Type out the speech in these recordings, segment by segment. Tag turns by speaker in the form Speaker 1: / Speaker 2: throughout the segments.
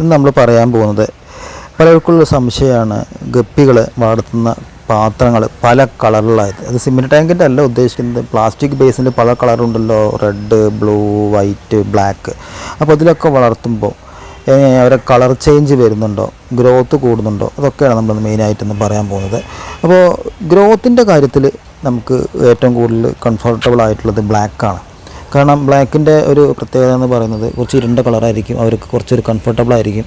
Speaker 1: ഇന്ന് നമ്മൾ പറയാൻ പോകുന്നത്. പലർക്കുള്ള സംശയമാണ് ഗപ്പികൾ വളർത്തുന്ന പാത്രങ്ങൾ പല കളറിലായത്. അത് സിമെന്റ് ടാങ്കിന്റെ അല്ല ഉദ്ദേശിക്കുന്നത്. പ്ലാസ്റ്റിക് ബേസിൽ പല കളറുണ്ടല്ലോ. Red blue white black. അപ്പോൾ അതിലൊക്കെ വളർത്തുമ്പോൾ അവരെ കളർ ചേഞ്ച് വരുന്നുണ്ടോ? ഗ്രോത്ത് കൂടുന്നുണ്ടോ? അതൊക്കെയാണ് നമ്മൾ മെയിനായിട്ടൊന്ന് പറയാൻ പോകുന്നത്. അപ്പോൾ ഗ്രോത്തിന്റെ കാര്യത്തിൽ നമുക്ക് ഏറ്റവും കൂടുതൽ കംഫർട്ടബിൾ ആയിട്ടുള്ളത് ബ്ലാക്കാണ്. കാരണം ബ്ലാക്കിന്റെ ഒരു പ്രത്യേകത എന്ന് പറയുന്നത് കുറച്ച് ഇരുണ്ട കളറായിരിക്കും. അവർക്ക് കുറച്ചൊരു കംഫർട്ടബിൾ ആയിരിക്കും.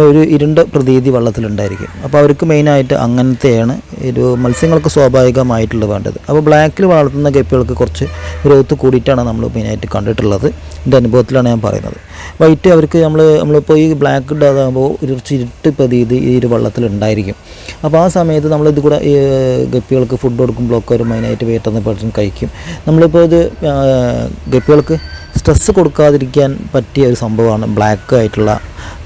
Speaker 1: ഒരു ഇരുണ്ട പ്രതീതി വെള്ളത്തിലുണ്ടായിരിക്കും. അപ്പോൾ അവർക്ക് മെയിനായിട്ട് അങ്ങനത്തെയാണ് ഒരു മത്സ്യങ്ങൾക്ക് സ്വാഭാവികമായിട്ടുള്ള വേണ്ടത്. അപ്പോൾ ബ്ലാക്കിൽ വളർത്തുന്ന ഗപ്പികൾക്ക് കുറച്ച് ഗ്രോത്ത് കൂടിയിട്ടാണ് നമ്മൾ മെയിനായിട്ട് കണ്ടിട്ടുള്ളത്. എന്റെ അനുഭവത്തിലാണ് ഞാൻ പറയുന്നത്. വൈറ്റ് അവർക്ക് നമ്മൾ നമ്മളിപ്പോൾ ഈ ബ്ലാക്ക് ഇടാതാകുമ്പോൾ ഒരു ചിരിട്ട് പ്രതീതി ഈ ഒരു വെള്ളത്തിൽ ഉണ്ടായിരിക്കും. അപ്പോൾ ആ സമയത്ത് നമ്മൾ ഇത് കൂടെ ഈ ഗപ്പികൾക്ക് ഫുഡ് കൊടുക്കുമ്പോഴൊക്കെ ഒരു മെയിനായിട്ട് വേറ്റെന്ന് പെട്ടെന്ന് കഴിക്കും. നമ്മളിപ്പോൾ ഇത് ഗപ്പികൾക്ക് സ്ട്രെസ്സ് കൊടുക്കാതിരിക്കാൻ പറ്റിയ ഒരു സംഭവമാണ് ബ്ലാക്ക് ആയിട്ടുള്ള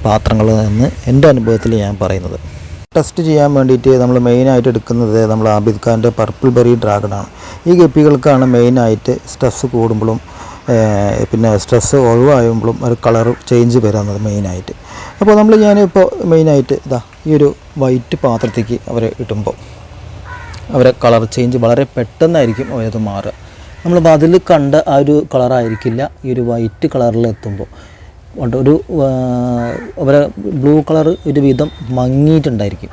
Speaker 1: പാത്രങ്ങൾ എന്ന് എന്റെ അനുഭവത്തിൽ ഞാൻ പറയുന്നത്. ടെസ്റ്റ് ചെയ്യാൻ വേണ്ടിയിട്ട് നമ്മൾ മെയിനായിട്ട് എടുക്കുന്നത് നമ്മൾ ആബിദ് ഖാന്റെ പർപ്പിൾ ബെറി ഡ്രാഗണാണ് ഈ ഗപ്പികൾക്കാണ് മെയിനായിട്ട് സ്ട്രെസ് കൂടുമ്പോഴും പിന്നെ സ്ട്രെസ് ഒഴിവാകുമ്പോഴും ഒരു കളർ ചേഞ്ച് വരുന്നത് മെയിനായിട്ട് അപ്പോൾ നമ്മൾ ഞാനിപ്പോൾ മെയിനായിട്ട് ഇതാ ഈ ഒരു വൈറ്റ് പാത്രത്തേക്ക് അവരെ ഇടുമ്പോൾ അവരെ കളർ ചേഞ്ച് വളരെ പെട്ടെന്നായിരിക്കും അവരത് മാറുക. നമ്മൾ അതിൽ കണ്ട ആ ഒരു കളറായിരിക്കില്ല ഈ ഒരു വൈറ്റ് കളറിൽ എത്തുമ്പോൾ ഉണ്ട്. ഒരു അവരെ ബ്ലൂ കളർ ഒരു വിധം മങ്ങിയിട്ടുണ്ടായിരിക്കും.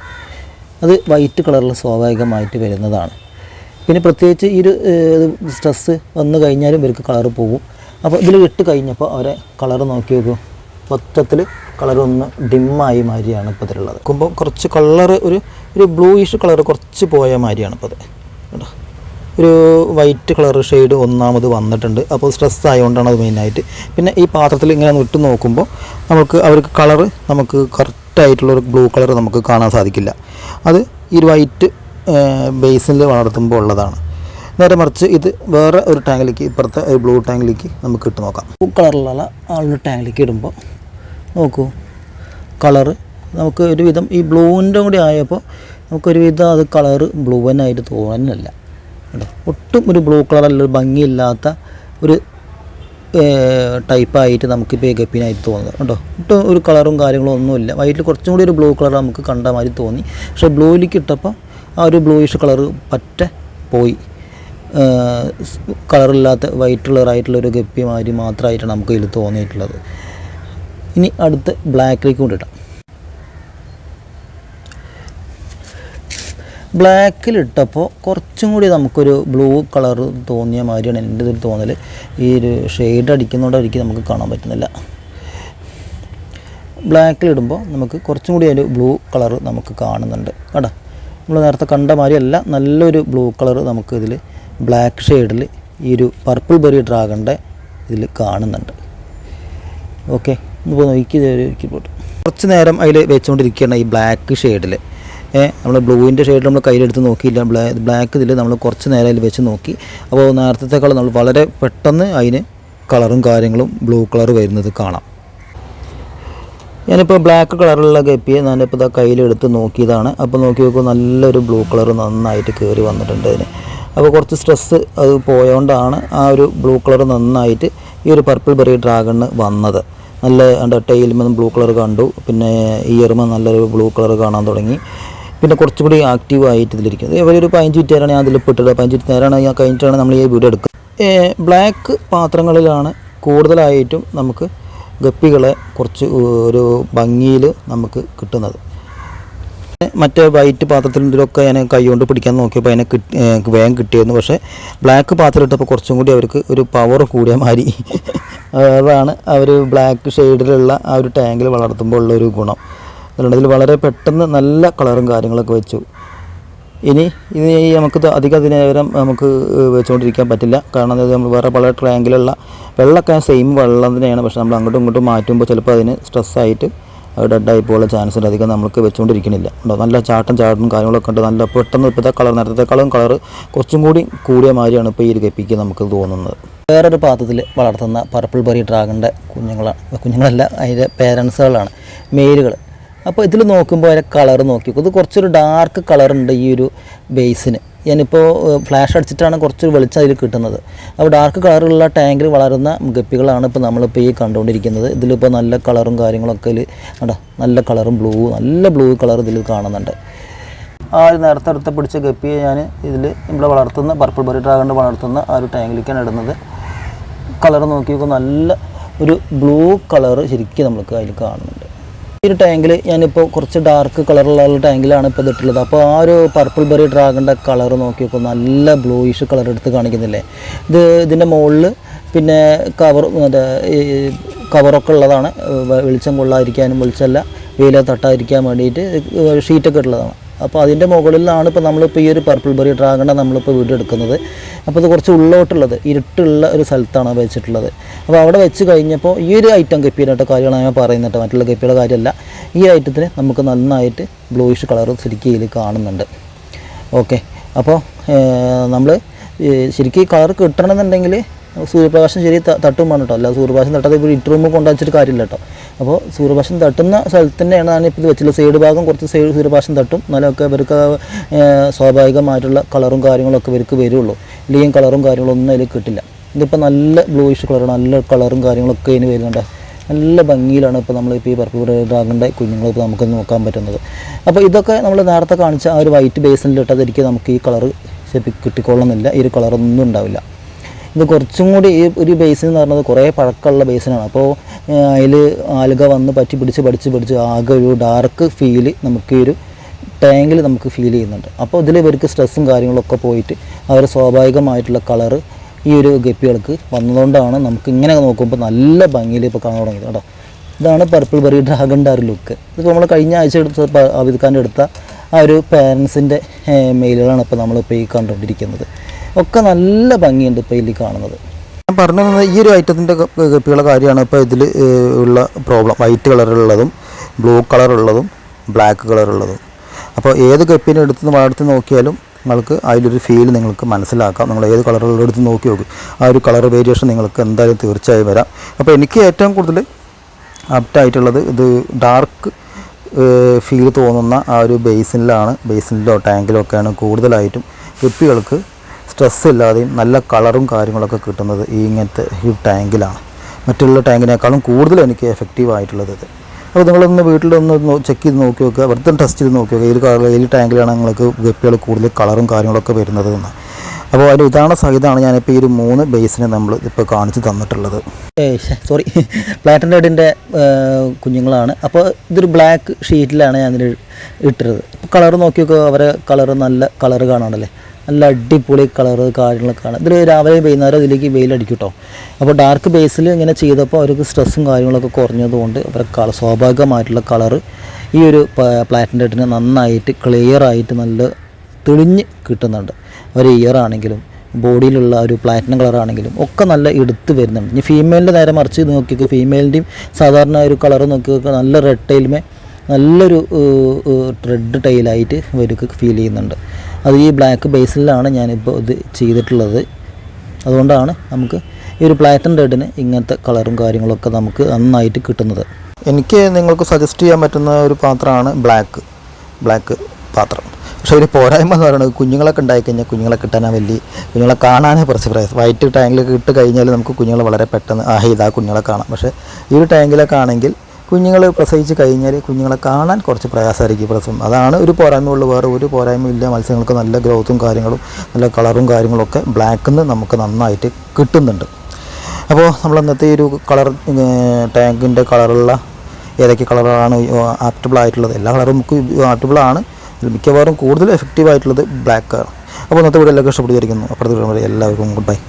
Speaker 1: അത് വൈറ്റ് കളറിൽ സ്വാഭാവികമായിട്ട് വരുന്നതാണ്. പിന്നെ പ്രത്യേകിച്ച് ഈ ഒരു സ്ട്രെസ്സ് വന്നു കഴിഞ്ഞാലും ഇവർക്ക് കളർ പോകും. അപ്പോൾ ഇതിൽ ഇട്ട് കഴിഞ്ഞപ്പോൾ അവരെ കളർ നോക്കി നോക്കും. മൊത്തത്തിൽ കളറൊന്ന് ഡിമ്മായി മാതിരിയാണ് ഇപ്പോൾ ഇതിലുള്ളത് നോക്കുമ്പോൾ കുറച്ച് കളർ ഒരു ഒരു ബ്ലൂയിഷ് കളർ കുറച്ച് പോയ മാതിരിയാണ് ഇപ്പോൾ അത് കേട്ടോ ഒരു വൈറ്റ് കളർ ഷെയ്ഡ് ഒന്നാമത് വന്നിട്ടുണ്ട്. അപ്പോൾ സ്ട്രെസ് ആയതുകൊണ്ടാണ് അത് മെയിനായിട്ട് പിന്നെ ഈ പാത്രത്തിൽ ഇങ്ങനെ ഒന്ന് ഇട്ട് നോക്കുമ്പോൾ നമുക്ക് അവർക്ക് കളറ് നമുക്ക് കറക്റ്റായിട്ടുള്ളൊരു ബ്ലൂ കളർ നമുക്ക് കാണാൻ സാധിക്കില്ല. അത് ഈ വൈറ്റ് ബേസിൽ വളർത്തുമ്പോൾ ഉള്ളതാണ്. നേരെ മറിച്ച് ഇത് വേറെ ഒരു ടാങ്കിലേക്ക് ഇപ്പുറത്തെ ഒരു ബ്ലൂ ടാങ്കിലേക്ക് നമുക്ക് ഇട്ട് നോക്കാം. ബ്ലൂ കളറിലുള്ള ആ ഒരു ടാങ്കിലേക്ക് ഇടുമ്പോൾ നോക്കൂ കളറ് നമുക്ക് ഒരുവിധം ഈ ബ്ലൂവിന്റെ കൂടി ആയപ്പോൾ നമുക്കൊരുവിധം അത് കളറ് ബ്ലൂവനായിട്ട് തോന്നുന്നില്ല. കേട്ടോ ഒട്ടും ഒരു ബ്ലൂ കളറല്ല ഒരു ഭംഗിയില്ലാത്ത ഒരു ടൈപ്പായിട്ട് നമുക്കിപ്പോൾ ഗപ്പിനായിട്ട് തോന്നുന്നത്. കേട്ടോ ഒട്ടും ഒരു കളറും കാര്യങ്ങളും ഒന്നുമില്ല. വൈറ്റിൽ കുറച്ചും കൂടി ഒരു ബ്ലൂ കളർ നമുക്ക് കണ്ട മാതിരി തോന്നി. പക്ഷേ ബ്ലൂയിലേക്ക് ഇട്ടപ്പോൾ ആ ഒരു ബ്ലൂയിഷ് കളർ പറ്റ പോയി. കളറില്ലാത്ത വൈറ്റ് കളറായിട്ടുള്ള ഒരു ഗപ്പി മാതിരി മാത്രമായിട്ടാണ് നമുക്ക് ഇതിൽ തോന്നിയിട്ടുള്ളത്. ഇനി അടുത്ത് ബ്ലാക്കിലേക്ക് കൊണ്ടിട്ടാം ബ്ലാക്കിലിട്ടപ്പോൾ കുറച്ചും കൂടി നമുക്കൊരു ബ്ലൂ കളർ തോന്നിയ മാതിരിയാണ് എന്റെ ഇതിൽ തോന്നൽ ഈ ഒരു ഷെയ്ഡ് അടിക്കുന്നതുകൊണ്ടായിരിക്കും നമുക്ക് കാണാൻ പറ്റുന്നില്ല. ബ്ലാക്കിൽ ഇടുമ്പോൾ നമുക്ക് കുറച്ചും കൂടി ഒരു ബ്ലൂ കളർ നമുക്ക് കാണുന്നുണ്ട്. കേട്ടോ നമ്മൾ നേരത്തെ കണ്ട മാതിരിയല്ല. നല്ലൊരു ബ്ലൂ കളർ നമുക്ക് ഇതിൽ ബ്ലാക്ക് ഷെയ്ഡിൽ ഈ ഒരു പർപ്പിൾ ബെറി ഡ്രാഗണിന്റെ ഇതിൽ കാണുന്നുണ്ട്. ഓക്കെ ഇപ്പോൾ നോക്കി പോട്ട് കുറച്ച് നേരം അതിൽ വെച്ചുകൊണ്ടിരിക്കുകയാണ് ഈ ബ്ലാക്ക് ഷെയ്ഡിൽ നമ്മൾ ബ്ലൂവിന്റെ ഷെയ്ഡ് നമ്മൾ കയ്യിലെടുത്ത് നോക്കിയില്ല. ബ്ലാ ബ്ലാക്ക് ഇതിൽ നമ്മൾ കുറച്ച് നേരം വെച്ച് നോക്കി. അപ്പോൾ നേരത്തെക്കാളും നമ്മൾ വളരെ പെട്ടെന്ന് അതിന് കളറും കാര്യങ്ങളും ബ്ലൂ കളർ വരുന്നത് കാണാം. ഞാനിപ്പോൾ ബ്ലാക്ക് കളറുള്ള ഗപ്പിയെ ഞാനിപ്പോൾ ഇതാ കയ്യിലെടുത്ത് നോക്കിയതാണ്. അപ്പോൾ നോക്കി നോക്കുമ്പോൾ നല്ലൊരു ബ്ലൂ കളർ നന്നായിട്ട് കയറി വന്നിട്ടുണ്ട് അതിന്. അപ്പോൾ കുറച്ച് സ്ട്രെസ്സ് അത് പോയതുകൊണ്ടാണ് ആ ഒരു ബ്ലൂ കളർ നന്നായിട്ട് ഈ ഒരു പർപ്പിൾ ബെറി ഡ്രാഗണ് വന്നത്. നല്ല എന്റെ ടൈലുമ്പോൾ ബ്ലൂ കളർ കണ്ടു. പിന്നെ ഇയർമ നല്ലൊരു ബ്ലൂ കളർ കാണാൻ തുടങ്ങി. പിന്നെ കുറച്ചുകൂടി ആക്റ്റീവ് ആയിട്ട് ഇതിലിരിക്കുന്നത്. ഇവർ ഒരു പതിനഞ്ച് നേരമാണ് ഞാൻ അതിൽ പെട്ടത് പതിനഞ്ച് നേരമാണ് ഞാൻ കഴിഞ്ഞിട്ടാണ് നമ്മൾ ഈ വീഡിയോ എടുക്കുക ബ്ലാക്ക് പാത്രങ്ങളിലാണ് കൂടുതലായിട്ടും നമുക്ക് ഗപ്പികളെ കുറച്ച് ഒരു ഭംഗിയിൽ നമുക്ക് കിട്ടുന്നത്. മറ്റേ വൈറ്റ് പാത്രത്തിലൊക്കെ ഞാൻ കൈകൊണ്ട് പിടിക്കാൻ നോക്കിയപ്പോൾ അതിനെ കിട്ടി വേഗം കിട്ടിയിരുന്നു. പക്ഷേ ബ്ലാക്ക് പാത്രം ഇട്ടപ്പോൾ കുറച്ചും കൂടി അവർക്ക് ഒരു പവർ കൂടിയ മാതിരി. അതാണ് അവർ ബ്ലാക്ക് ഷെയ്ഡിലുള്ള ആ ഒരു ടാങ്കിൽ വളർത്തുമ്പോൾ ഉള്ള ഒരു ഗുണം. അതുകൊണ്ട് ഇതിൽ വളരെ പെട്ടെന്ന് നല്ല കളറും കാര്യങ്ങളൊക്കെ വെച്ചു. ഇനി ഇത് നമുക്ക് അധികം നേരം നമുക്ക് വെച്ചുകൊണ്ടിരിക്കാൻ പറ്റില്ല. കാരണം അത് നമ്മൾ വേറെ പല ട്രയാങ്കിലുള്ള വെള്ളമൊക്കെ സെയിം വെള്ളം തന്നെയാണ്. പക്ഷെ നമ്മൾ അങ്ങോട്ടും ഇങ്ങോട്ടും മാറ്റുമ്പോൾ ചിലപ്പോൾ അതിന് സ്ട്രെസ്സായിട്ട് ഡെഡായി പോകാനുള്ള ചാൻസ് ഉണ്ട്. അധികം നമുക്ക് വെച്ചുകൊണ്ടിരിക്കണില്ല ഉണ്ടോ? നല്ല ചാട്ടം ചാട്ടും കാര്യങ്ങളൊക്കെ ഉണ്ട്. നല്ല പെട്ടെന്ന് ഇപ്പോഴത്തെ കളർ നേരത്തെക്കാളും കളർ കുറച്ചും കൂടി കൂടിയ മാതിരിയാണ് ഇപ്പോൾ ഈ ഒരു കെപ്പിക്ക് നമുക്ക് തോന്നുന്നത്. വേറൊരു പാത്രത്തിൽ വളർത്തുന്ന പർപ്പിൾ ബെറി ഡ്രാഗണിന്റെ കുഞ്ഞുങ്ങളാണ്. കുഞ്ഞുങ്ങളല്ല അതിന്റെ പേരൻസുകളാണ് മെയിലുകൾ അപ്പോൾ ഇതിൽ നോക്കുമ്പോൾ അതിന്റെ കളർ നോക്കി ഇത് കുറച്ചൊരു ഡാർക്ക് കളറുണ്ട് ഈ ഒരു ബേസിന് ഞാനിപ്പോൾ ഫ്ലാഷ് അടിച്ചിട്ടാണ് കുറച്ചൊരു വെളിച്ചം അതിൽ കിട്ടുന്നത്. അപ്പോൾ ഡാർക്ക് കളറുള്ള ടാങ്കിൽ വളരുന്ന ഗപ്പികളാണ് ഇപ്പോൾ നമ്മളിപ്പോൾ ഈ കണ്ടുകൊണ്ടിരിക്കുന്നത്. ഇതിലിപ്പോൾ നല്ല കളറും കാര്യങ്ങളൊക്കെ ഇതിൽ കണ്ടോ? നല്ല കളറും ബ്ലൂ നല്ല ബ്ലൂ കളർ ഇതിൽ കാണുന്നുണ്ട്. ആ ഒരു നേരത്തെ അടുത്ത പിടിച്ച ഗപ്പിയെ ഞാൻ ഇതിൽ ഇവിടെ വളർത്തുന്ന പർപ്പിൾ ബറി ഡ്രാഗണിന്റെ വളർത്തുന്ന ആ ഒരു ടാങ്കിലേക്കാണ് ഇടുന്നത്. കളർ നോക്കി നോക്കുമ്പോൾ നല്ല ഒരു ബ്ലൂ കളർ ശരിക്കും നമുക്ക് അതിൽ കാണുന്നുണ്ട്. ഈ ഒരു ടാങ്കിൽ ഞാനിപ്പോൾ കുറച്ച് ഡാർക്ക് കളറുള്ള ടാങ്കിലാണ് ഇപ്പോൾ ഇതിട്ടുള്ളത്. അപ്പോൾ ആ ഒരു പർപ്പിൾ ബെറി ഡ്രാഗണിന്റെ കളർ നോക്കിയപ്പോൾ നല്ല ബ്ലൂയിഷ് കളർ എടുത്ത് കാണിക്കുന്നില്ലേ? ഇത് ഇതിന്റെ മുകളിൽ പിന്നെ കവർ മറ്റേ കവറൊക്കെ ഉള്ളതാണ്. വെളിച്ചം കൊള്ളാതിരിക്കാനും വെളിച്ചമല്ല വെയിലെ തട്ടാതിരിക്കാൻ വേണ്ടിയിട്ട് ഷീറ്റൊക്കെ ഉള്ളതാണ് അപ്പോൾ അതിന്റെ മുകളിലാണ് ഇപ്പോൾ നമ്മളിപ്പോൾ ഈ ഒരു പർപ്പിൾ ബെറി ഡ്രാഗണെ നമ്മളിപ്പോൾ വീട് എടുക്കുന്നത് അപ്പോൾ ഇത് കുറച്ച് ഉള്ളോട്ടുള്ളത് ഇരുട്ടുള്ള ഒരു സ്ഥലത്താണ് വെച്ചിട്ടുള്ളത്. അപ്പോൾ അവിടെ വെച്ച് കഴിഞ്ഞപ്പോൾ ഈ ഒരു ഐറ്റം കെപ്പിയുടെ കാര്യമാണ് ഞാൻ പറയുന്നത്. മറ്റുള്ള കെപ്പിയുടെ കാര്യമല്ല. ഈ ഐറ്റത്തിന് നമുക്ക് നന്നായിട്ട് ബ്ലൂയിഷ് കളർ ശരിക്കും കാണുന്നുണ്ട്. ഓക്കെ അപ്പോൾ നമ്മൾ ശരിക്കും കളർ കിട്ടണമെന്നുണ്ടെങ്കിൽ സൂര്യപ്രകാശം ശരി തട്ടും വേണം കേട്ടോ അല്ല സൂര്യപ്രകാശം തട്ടാതെ ഇപ്പോൾ ഇട്ട് കൊണ്ടു കൊണ്ടുവച്ചിട്ട് കാര്യമില്ല കേട്ടോ അപ്പോൾ സൂര്യപ്രകാശം തട്ടുന്ന സ്ഥലത്ത് തന്നെയാണ് ഇപ്പോൾ ഇത് സൈഡ് ഭാഗം കുറച്ച് സൈഡ് സൂര്യപ്രകാശം തട്ടും. എന്നാലൊക്കെ ഇവർക്ക് സ്വാഭാവികമായിട്ടുള്ള കളറും കാര്യങ്ങളൊക്കെ ഇവർക്ക് വരുള്ളൂ. ഇല്ലെങ്കിൽ കളറും കാര്യങ്ങളൊന്നും അതിൽ കിട്ടില്ല. ഇതിപ്പോൾ നല്ല ബ്ലൂയിഷ് കളർ നല്ല കളറും കാര്യങ്ങളൊക്കെ ഇതിന് വരുന്നുണ്ട്. നല്ല ഭംഗിയിലാണ് ഇപ്പോൾ നമ്മളിപ്പോൾ ഈ പർപ്പിൾ ഡ്രാഗണിന്റെ കുഞ്ഞുങ്ങൾ ഇപ്പോൾ നമുക്ക് നോക്കാൻ പറ്റുന്നത്. അപ്പോൾ ഇതൊക്കെ നമ്മൾ നേരത്തെ കാണിച്ച ആ ഒരു വൈറ്റ് ബേസിനിൽ ഇട്ടതിരിക്കും നമുക്ക് ഈ കളർ കളറ് കിട്ടിക്കൊള്ളുന്നില്ല. ഈ ഒരു കളറൊന്നും ഉണ്ടാവില്ല. ഇത് കുറച്ചും കൂടി ഈ ഒരു ബേസിൻ എന്ന് പറയുന്നത് കുറേ പഴക്കമുള്ള ബേസിനാണ് അപ്പോൾ അതിൽ ആലുക വന്ന് പറ്റി പിടിച്ച് പഠിച്ച് പിടിച്ച് ആകെ ഒരു ഡാർക്ക് ഫീൽ നമുക്ക് ഈ ഒരു ടാങ്കിൽ നമുക്ക് ഫീൽ ചെയ്യുന്നുണ്ട്. അപ്പോൾ ഇതിൽ ഇവർക്ക് സ്ട്രെസ്സും കാര്യങ്ങളൊക്കെ പോയിട്ട് അവർ സ്വാഭാവികമായിട്ടുള്ള കളറ് ഈ ഒരു ഗപ്പികൾക്ക് വന്നതുകൊണ്ടാണ് നമുക്ക് ഇങ്ങനെ നോക്കുമ്പോൾ നല്ല ഭംഗിയിൽ ഇപ്പോൾ കാണാൻ തുടങ്ങിയത് കേട്ടോ. ഇതാണ് പർപ്പിൾ ബെറി ഡ്രാഗൺ ഒരു ലുക്ക് ഇതിപ്പോൾ നമ്മൾ കഴിഞ്ഞ ആഴ്ച എടുത്ത ആബിദ് ഖാന്റെ എടുത്ത ആ ഒരു പാരൻസിന്റെ മെയിലുകളാണ് ഇപ്പോൾ നമ്മളിപ്പോൾ ഈ കണ്ടുകൊണ്ടിരിക്കുന്നത്. ഒക്കെ നല്ല ഭംഗിയുണ്ട് ഇപ്പോൾ ഇതിൽ കാണുന്നത്. ഞാൻ പറഞ്ഞു തന്നത് ഈ ഒരു ഐറ്റത്തിന്റെ കപ്പികളുടെ കാര്യമാണ് ഇപ്പോൾ ഇതിൽ ഉള്ള പ്രോബ്ലം. വൈറ്റ് കളറുള്ളതും ബ്ലൂ കളറുള്ളതും ബ്ലാക്ക് കളറുള്ളതും അപ്പോൾ ഏത് കപ്പിനെ എടുത്ത് വളർത്തി നോക്കിയാലും നിങ്ങൾക്ക് അതിലൊരു ഫീൽ നിങ്ങൾക്ക് മനസ്സിലാക്കാം. നിങ്ങൾ ഏത് കളറുള്ള എടുത്ത് നോക്കി നോക്കും. ആ ഒരു കളർ വേരിയേഷൻ നിങ്ങൾക്ക് എന്തായാലും തീർച്ചയായും വരാം. അപ്പോൾ എനിക്ക് ഏറ്റവും കൂടുതൽ ആപ്റ്റായിട്ടുള്ളത് ഇത് ഡാർക്ക് ഫീൽ തോന്നുന്ന ആ ഒരു ബേസിനിലാണ്. ബേസിനിലോ ടാങ്കിലോ ഒക്കെയാണ് കൂടുതലായിട്ടും ഗപ്പികൾക്ക് സ്ട്രെസ് ഇല്ലാതെയും നല്ല കളറും കാര്യങ്ങളൊക്കെ കിട്ടുന്നത് ഈ ഇങ്ങനത്തെ ഈ ടാങ്കിലാണ്. മറ്റുള്ള ടാങ്കിനേക്കാളും കൂടുതൽ എനിക്ക് എഫക്റ്റീവ് ആയിട്ടുള്ളത് ഇത്. അപ്പോൾ നിങ്ങളൊന്ന് വീട്ടിലൊന്ന് ചെക്ക് ചെയ്ത് നോക്കി നോക്കുക. വെറുതെ ടെസ്റ്റ് ചെയ്ത് നോക്കി നോക്കുക. ഏത് കളർ ഏത് ടാങ്കിലാണ് നിങ്ങൾക്ക് ഗപ്പികൾ കൂടുതൽ കളറും കാര്യങ്ങളൊക്കെ വരുന്നത് എന്ന്. അപ്പോൾ അതിന്റെ ഇതാണ് സഹിതമാണ് ഞാനിപ്പോൾ ഈ ഒരു മൂന്ന് ബേസിനെ നമ്മൾ ഇപ്പോൾ കാണിച്ച് തന്നിട്ടുള്ളത്. സോറി പ്ലാറ്റിന്റെ ഹെഡിന്റെ കുഞ്ഞുങ്ങളാണ്. അപ്പോൾ ഇതൊരു ബ്ലാക്ക് ഷീറ്റിലാണ് ഇതിൽ ഇട്ടിരുന്നത്. അപ്പോൾ കളർ നോക്കി നോക്കുക അവരെ കളർ നല്ല കളർ കാണാണല്ലേ? നല്ല അടിപൊളി കളർ കാര്യങ്ങളൊക്കെ ആണ് ഇതിൽ രാവിലെ വൈകുന്നേരം ഇതിലേക്ക് വെയിലടിക്കും കേട്ടോ അപ്പോൾ ഡാർക്ക് ബേസിൽ ഇങ്ങനെ ചെയ്തപ്പോൾ അവർക്ക് സ്ട്രെസ്സും കാര്യങ്ങളൊക്കെ കുറഞ്ഞതുകൊണ്ട് അവരെ കളർ സ്വാഭാവികമായിട്ടുള്ള കളർ ഈ ഒരു പ്ലാറ്റിന്റെ നന്നായിട്ട് ക്ലിയർ ആയിട്ട് നല്ല തെളിഞ്ഞ് കിട്ടുന്നുണ്ട്. ഒരു ഇയർ ആണെങ്കിലും ബോഡിയിലുള്ള ഒരു പ്ലാറ്റിനം കളർ ആണെങ്കിലും ഒക്കെ നല്ല എടുത്ത് വരുന്നുണ്ട്. ഇനി ഫീമെയിലിന്റെ നേരെ മറിച്ച് നോക്കിയൊക്കെ ഫീമെയിലിന്റെയും സാധാരണ ഒരു കളർ നോക്കിയൊക്കെ നല്ല റെഡ് ടൈലുമേ നല്ലൊരു റെഡ് ടൈലായിട്ട് ഇവർക്ക് ഫീൽ ചെയ്യുന്നുണ്ട്. അത് ഈ ബ്ലാക്ക് ബേസിലാണ് ഞാനിപ്പോൾ ഇത് ചെയ്തിട്ടുള്ളത്. അതുകൊണ്ടാണ് നമുക്ക് ഈ ഒരു പ്ലാറ്റൻ റെഡിന് ഇങ്ങനത്തെ കളറും കാര്യങ്ങളൊക്കെ നമുക്ക് നന്നായിട്ട് കിട്ടുന്നത്. എനിക്ക് നിങ്ങൾക്ക് സജസ്റ്റ് ചെയ്യാൻ പറ്റുന്ന ഒരു പാത്രമാണ് ബ്ലാക്ക് ബ്ലാക്ക് പാത്രം. പക്ഷേ ഒരു പോരായ്മ എന്ന് പറയുന്നത് കുഞ്ഞുങ്ങളൊക്കെ ഉണ്ടായിക്കഴിഞ്ഞാൽ കുഞ്ഞുങ്ങളെ കിട്ടാനാ വലിയ കുഞ്ഞുങ്ങളെ കാണാനേ കുറച്ച് പ്രയാസം വൈറ്റ് ടാങ്കിലൊക്കെ ഇട്ട് കഴിഞ്ഞാൽ നമുക്ക് കുഞ്ഞുങ്ങളെ വളരെ പെട്ടെന്ന് ആ ഇതാ കുഞ്ഞുങ്ങളെ കാണാം. പക്ഷേ ഈ ഒരു ടാങ്കിലൊക്കെ ആണെങ്കിൽ കുഞ്ഞുങ്ങൾ പ്രസവിച്ച് കഴിഞ്ഞാൽ കുഞ്ഞുങ്ങളെ കാണാൻ കുറച്ച് പ്രയാസമായിരിക്കും പ്രസവം. അതാണ് ഒരു പോരായ്മയുള്ളൂ. വേറെ ഒരു പോരായ്മയില്ല മത്സ്യങ്ങൾക്ക് നല്ല ഗ്രോത്തും കാര്യങ്ങളും നല്ല കളറും കാര്യങ്ങളൊക്കെ ബ്ലാക്കിൽ നിന്ന് നമുക്ക് നന്നായിട്ട് കിട്ടുന്നുണ്ട്. അപ്പോൾ നമ്മൾ ഇന്നത്തെ ഈ ഒരു കളർ ടാങ്കിന്റെ കളറുള്ള ഏതൊക്കെ കളറാണ് ആപ്റ്റബിൾ ആയിട്ടുള്ളത്? എല്ലാ കളറും നമുക്ക് ആപ്റ്റബിൾ ആണ്. ഇതിൽ മിക്കവാറും കൂടുതൽ എഫക്റ്റീവ് ആയിട്ടുള്ളത് ആണ്. അപ്പോൾ ഇന്നത്തെ വീഡിയോ എല്ലാവർക്കും ഇഷ്ടപ്പെട്ടിരിക്കുന്നു അപ്പുറത്തെ എല്ലാവർക്കും ഗുഡ് ബൈ